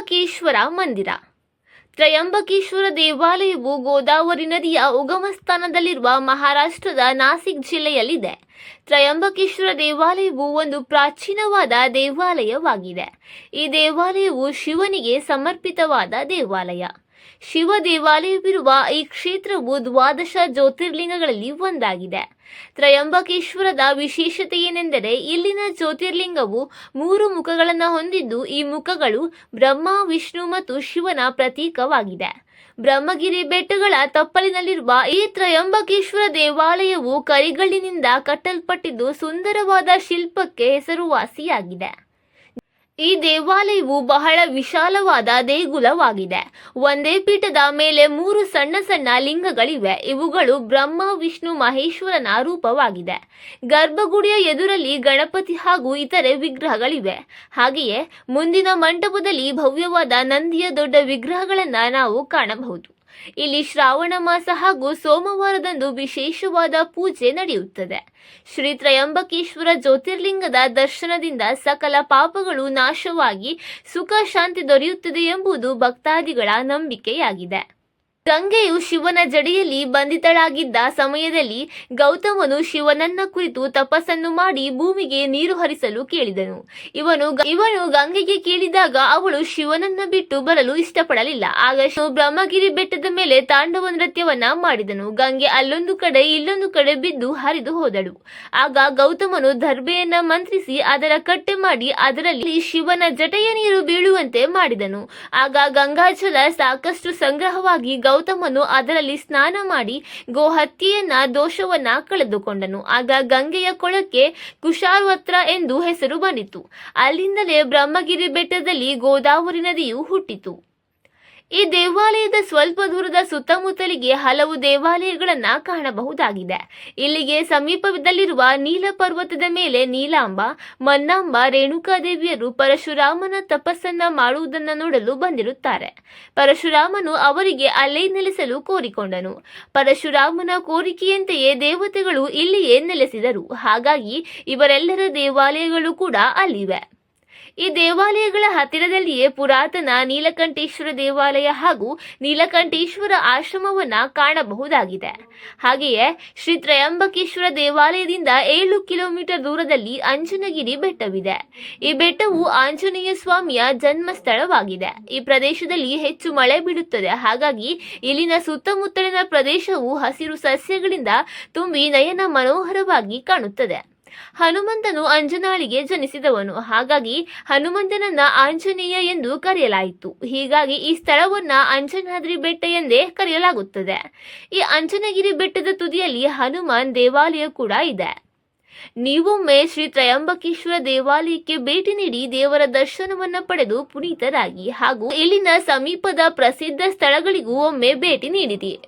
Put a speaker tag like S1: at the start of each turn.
S1: ತ್ರಯಂಬಕೇಶ್ವರ ಮಂದಿರ. ತ್ರಯಂಬಕೇಶ್ವರ ದೇವಾಲಯವು ಗೋದಾವರಿ ನದಿಯ ಉಗಮ ಸ್ಥಾನದಲ್ಲಿರುವ ಮಹಾರಾಷ್ಟ್ರದ ನಾಸಿಕ್ ಜಿಲ್ಲೆಯಲ್ಲಿದೆ. ತ್ರಯಂಬಕೇಶ್ವರ ದೇವಾಲಯವು ಒಂದು ಪ್ರಾಚೀನವಾದ ದೇವಾಲಯವಾಗಿದೆ. ಈ ದೇವಾಲಯವು ಶಿವನಿಗೆ ಸಮರ್ಪಿತವಾದ ದೇವಾಲಯ. ಶಿವ ದೇವಾಲಯವಿರುವ ಈ ಕ್ಷೇತ್ರವು ದ್ವಾದಶ ಜ್ಯೋತಿರ್ಲಿಂಗಗಳಲ್ಲಿ ಒಂದಾಗಿದೆ. ತ್ರಯಂಬಕೇಶ್ವರದ ವಿಶೇಷತೆ ಏನೆಂದರೆ ಇಲ್ಲಿನ ಜ್ಯೋತಿರ್ಲಿಂಗವು ಮೂರು ಮುಖಗಳನ್ನು ಹೊಂದಿದ್ದು ಈ ಮುಖಗಳು ಬ್ರಹ್ಮ, ವಿಷ್ಣು ಮತ್ತು ಶಿವನ ಪ್ರತೀಕವಾಗಿದೆ. ಬ್ರಹ್ಮಗಿರಿ ಬೆಟ್ಟಗಳ ತಪ್ಪಲಿನಲ್ಲಿರುವ ಈ ತ್ರಯಂಬಕೇಶ್ವರ ದೇವಾಲಯವು ಕರಿಗಳಿನಿಂದ ಕಟ್ಟಲ್ಪಟ್ಟಿದ್ದು ಸುಂದರವಾದ ಶಿಲ್ಪಕ್ಕೆ ಹೆಸರುವಾಸಿಯಾಗಿದೆ. ಈ ದೇವಾಲಯವು ಬಹಳ ವಿಶಾಲವಾದ ದೇಗುಲವಾಗಿದೆ. ಒಂದೇ ಪೀಠದ ಮೇಲೆ ಮೂರು ಸಣ್ಣ ಸಣ್ಣ ಲಿಂಗಗಳಿವೆ. ಇವುಗಳು ಬ್ರಹ್ಮ, ವಿಷ್ಣು, ಮಹೇಶ್ವರನ ರೂಪವಾಗಿದೆ. ಗರ್ಭಗುಡಿಯ ಎದುರಲ್ಲಿ ಗಣಪತಿ ಹಾಗೂ ಇತರೆ ವಿಗ್ರಹಗಳಿವೆ. ಹಾಗೆಯೇ ಮುಂದಿನ ಮಂಟಪದಲ್ಲಿ ಭವ್ಯವಾದ ನಂದಿಯ ದೊಡ್ಡ ವಿಗ್ರಹಗಳನ್ನು ನಾವು ಕಾಣಬಹುದು. ಇಲ್ಲಿ ಶ್ರಾವಣ ಮಾಸ ಹಾಗೂ ಸೋಮವಾರದಂದು ವಿಶೇಷವಾದ ಪೂಜೆ ನಡೆಯುತ್ತದೆ. ಶ್ರೀ ತ್ರಯಂಬಕೇಶ್ವರ ಜ್ಯೋತಿರ್ಲಿಂಗದ ದರ್ಶನದಿಂದ ಸಕಲ ಪಾಪಗಳು ನಾಶವಾಗಿ ಸುಖ ಶಾಂತಿ ದೊರೆಯುತ್ತದೆ ಎಂಬುದು ಭಕ್ತಾದಿಗಳ ನಂಬಿಕೆಯಾಗಿದೆ. ಗಂಗೆಯು ಶಿವನ ಜಡೆಯಲ್ಲಿ ಬಂಧಿತಳಾಗಿದ್ದ ಸಮಯದಲ್ಲಿ ಗೌತಮನು ಶಿವನನ್ನ ಕುರಿತು ತಪಸ್ಸನ್ನು ಮಾಡಿ ಭೂಮಿಗೆ ನೀರು ಹರಿಸಲು ಕೇಳಿದನು. ಇವನು ಇವನು ಗಂಗೆಗೆ ಕೇಳಿದಾಗ ಅವಳು ಶಿವನನ್ನ ಬಿಟ್ಟು ಬರಲು ಇಷ್ಟಪಡಲಿಲ್ಲ. ಆಗ ಬ್ರಹ್ಮಗಿರಿ ಬೆಟ್ಟದ ಮೇಲೆ ತಾಂಡವ ನೃತ್ಯವನ್ನ ಮಾಡಿದನು. ಗಂಗೆ ಅಲ್ಲೊಂದು ಕಡೆ ಇಲ್ಲೊಂದು ಕಡೆ ಬಿದ್ದು ಹರಿದು ಹೋದಳು. ಆಗ ಗೌತಮನು ದರ್ಬೆಯನ್ನ ಮಂತ್ರಿಸಿ ಅದರ ಕಟ್ಟೆ ಮಾಡಿ ಅದರಲ್ಲಿ ಶಿವನ ಜಟೆಯ ನೀರು ಬೀಳುವಂತೆ ಮಾಡಿದನು. ಆಗ ಗಂಗಾಜಲ ಸಾಕಷ್ಟು ಸಂಗ್ರಹವಾಗಿ ಗೌತಮನು ಅದರಲ್ಲಿ ಸ್ನಾನ ಮಾಡಿ ಗೋಹತ್ಯೆಯನ್ನ ದೋಷವನ್ನ ಕಳೆದುಕೊಂಡನು. ಆಗ ಗಂಗೆಯ ಕೊಳಕ್ಕೆ ಕುಶಾರ್ವತ್ರ ಎಂದು ಹೆಸರು ಬಂದಿತು. ಅಲ್ಲಿಂದಲೇ ಬ್ರಹ್ಮಗಿರಿ ಬೆಟ್ಟದಲ್ಲಿ ಗೋದಾವರಿ ನದಿಯು ಹುಟ್ಟಿತು. ಈ ದೇವಾಲಯದ ಸ್ವಲ್ಪ ದೂರದ ಸುತ್ತಮುತ್ತಲಿಗೆ ಹಲವು ದೇವಾಲಯಗಳನ್ನ ಕಾಣಬಹುದಾಗಿದೆ. ಇಲ್ಲಿಗೆ ಸಮೀಪದಲ್ಲಿರುವ ನೀಲ ಪರ್ವತದ ಮೇಲೆ ನೀಲಾಂಬ, ಮನ್ನಾಂಬ, ರೇಣುಕಾದೇವಿಯರು ಪರಶುರಾಮನ ತಪಸ್ಸನ್ನ ಮಾಡುವುದನ್ನು ನೋಡಲು ಬಂದಿರುತ್ತಾರೆ. ಪರಶುರಾಮನು ಅವರಿಗೆ ಅಲ್ಲೇ ನೆಲೆಸಲು ಕೋರಿಕೊಂಡನು. ಪರಶುರಾಮನ ಕೋರಿಕೆಯಂತೆಯೇ ದೇವತೆಗಳು ಇಲ್ಲಿಯೇ ನೆಲೆಸಿದರು. ಹಾಗಾಗಿ ಇವರೆಲ್ಲರ ದೇವಾಲಯಗಳು ಕೂಡ ಅಲ್ಲಿವೆ. ಈ ದೇವಾಲಯಗಳ ಹತ್ತಿರದಲ್ಲಿಯೇ ಪುರಾತನ ನೀಲಕಂಠೇಶ್ವರ ದೇವಾಲಯ ಹಾಗೂ ನೀಲಕಂಠೇಶ್ವರ ಆಶ್ರಮವನ್ನ ಕಾಣಬಹುದಾಗಿದೆ. ಹಾಗೆಯೇ ಶ್ರೀ ತ್ರಯಂಬಕೇಶ್ವರ ದೇವಾಲಯದಿಂದ ಏಳು ಕಿಲೋಮೀಟರ್ ದೂರದಲ್ಲಿ ಅಂಜನಗಿರಿ ಬೆಟ್ಟವಿದೆ. ಈ ಬೆಟ್ಟವು ಆಂಜನೇಯ ಸ್ವಾಮಿಯ ಜನ್ಮಸ್ಥಳವಾಗಿದೆ. ಈ ಪ್ರದೇಶದಲ್ಲಿ ಹೆಚ್ಚು ಮಳೆ ಬೀಳುತ್ತದೆ. ಹಾಗಾಗಿ ಇಲ್ಲಿನ ಸುತ್ತಮುತ್ತಲಿನ ಪ್ರದೇಶವು ಹಸಿರು ಸಸ್ಯಗಳಿಂದ ತುಂಬಿ ನಯನ ಮನೋಹರವಾಗಿ ಕಾಣುತ್ತದೆ. ಹನುಮಂತನು ಅಂಜನಾಳಿಗೆ ಜನಿಸಿದವನು. ಹಾಗಾಗಿ ಹನುಮಂತನನ್ನ ಆಂಜನೇಯ ಎಂದು ಕರೆಯಲಾಯಿತು. ಹೀಗಾಗಿ ಈ ಸ್ಥಳವನ್ನ ಅಂಜನಾದ್ರಿ ಬೆಟ್ಟ ಎಂದೇ ಕರೆಯಲಾಗುತ್ತದೆ. ಈ ಅಂಜನಗಿರಿ ಬೆಟ್ಟದ ತುದಿಯಲ್ಲಿ ಹನುಮಾನ್ ದೇವಾಲಯ ಕೂಡ ಇದೆ. ನೀವೊಮ್ಮೆ ಶ್ರೀ ತ್ರಯಂಬಕೇಶ್ವರ ದೇವಾಲಯಕ್ಕೆ ಭೇಟಿ ನೀಡಿ ದೇವರ ದರ್ಶನವನ್ನ ಪಡೆದು ಪುನೀತರಾಗಿ ಹಾಗೂ ಇಲ್ಲಿನ ಸಮೀಪದ ಪ್ರಸಿದ್ಧ ಸ್ಥಳಗಳಿಗೂ ಒಮ್ಮೆ ಭೇಟಿ ನೀಡಿರಿ